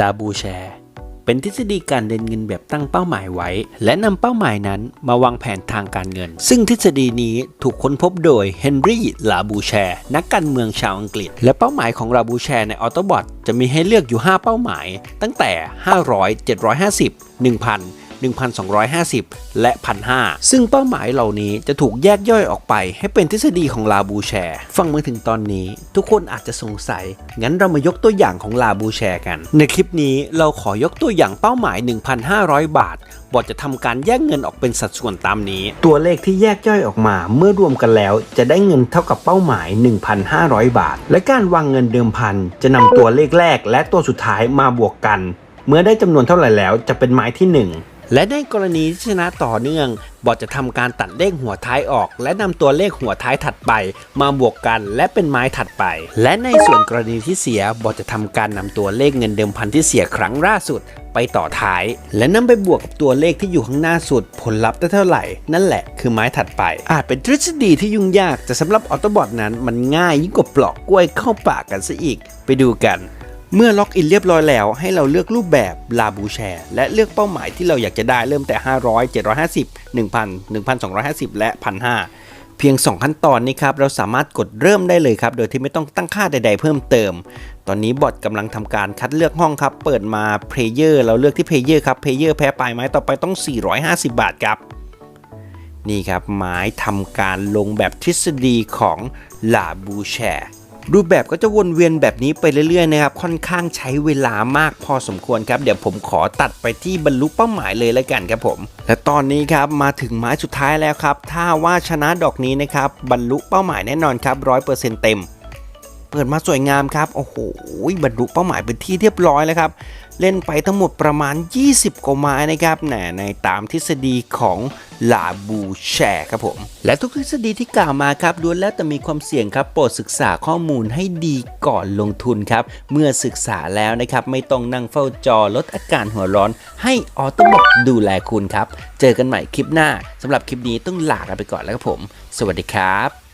ลาบูแชร์เป็นทฤษฎีการเดินเงินแบบตั้งเป้าหมายไว้ และนำเป้าหมายนั้นมาวางแผนทางการเงิน ซึ่งทฤษฎีนี้ถูกค้นพบโดยเฮนรี่ลาบูแชร์นักการเมืองชาวอังกฤษ และเป้าหมายของลาบูแชร์ในออโตบอทจะมีให้เลือกอยู่ 5 เป้าหมาย ตั้งแต่ 500 750 1000 1,250 และ 1,500 ซึ่งเป้าหมายเหล่านี้จะถูกแยกย่อยออกไป ให้เป็นทฤษฎีของลาบูแชร์ฟังมาถึงตอนนี้ทุกคนอาจจะสงสัย งั้นเรามายกตัวอย่างของลาบูแชร์กัน ในคลิปนี้เราขอยกตัวอย่างเป้าหมาย 1,500 บาทบอทจะทำการแยกเงินออกเป็นสัดส่วนตามนี้ ตัวเลขที่แยกย่อยออกมา เมื่อรวมกันแล้ว จะได้เงินเท่ากับเป้าหมาย 1,500 บาท และการวางเงินเดิมพันจะนำตัวเลขแรกและตัวสุดท้ายมาบวกกัน เมื่อได้จำนวนเท่าไหร่แล้วจะเป็นไม้ที่ 1 และในกรณีที่ชนะต่อเนื่อง บอทจะทำการตัดเลขหัวท้ายออก และนำตัวเลขหัวท้ายถัดไป มาบวกกันและเป็นไม้ถัดไป และในส่วนกรณีที่เสีย บอทจะทำการนำตัวเลขเงินเดิมพันที่เสียครั้งล่าสุด ไปต่อท้าย และนำไปบวกกับตัวเลขที่อยู่ข้างหน้าสุด ผลลัพธ์ได้เท่าไหร่ นั่นแหละคือไม้ถัดไป อาจเป็นทฤษฎีที่ยุ่งยากแต่สำหรับออโตบอทนั้นมันง่ายยิ่งกว่าปลอกกล้วยเข้าปากกันซะอีก ไปดูกัน เมื่อล็อกอินเรียบร้อยแล้ว ให้เราเลือกรูปแบบลาบูแชร์และเลือกเป้าหมายที่เราอยากจะได้เริ่มแต่ 500 750 1,000 1,250 และ 1,500 เพียง 2 ขั้นตอนนี้ครับ เราสามารถกดเริ่มได้เลยครับ โดยที่ไม่ต้องตั้งค่าใด ๆ เพิ่มเติม ตอนนี้บอทกำลังทำการคัดเลือกห้องครับ เปิดมา Player เราเลือกที่ Player ครับ Player แพ้ไปไม้ต่อไปต้อง 450 บาทครับนี่ครับไม้ทำการลงแบบทฤษฎีของลาบูแชร์ รูปแบบก็จะวนเวียนแบบนี้ไปเรื่อยๆนะครับ ค่อนข้างใช้เวลามากพอสมควรครับ เดี๋ยวผมขอตัดไปที่บรรลุเป้าหมายเลยแล้วกันครับผม และตอนนี้ครับมาถึงไม้สุดท้ายแล้วครับ ถ้าว่าชนะดอกนี้นะครับบรรลุเป้าหมายแน่นอนครับร้อยเต็ม ปิดมาสวยงามครับ โอ้โหบรรลุเป้าหมายเป็นที่เรียบร้อยแล้วครับ เล่นไปทั้งหมดประมาณ 20 กว่าไม้นะครับแหนในตามทฤษฎีของลาบูแชร์ครับผม และทุกทฤษฎีที่กล่าวมาครับล้วนแล้วแต่มีความเสี่ยงครับ โปรดศึกษาข้อมูลให้ดีก่อนลงทุนครับ เมื่อศึกษาแล้วนะครับ ไม่ต้องนั่งเฝ้าจอลดอาการหัวร้อน ให้ออโต้บอกดูแลคุณครับ เจอกันใหม่คลิปหน้าสำหรับคลิปนี้ต้องลากันไปก่อนแล้วครับผม สวัสดีครับ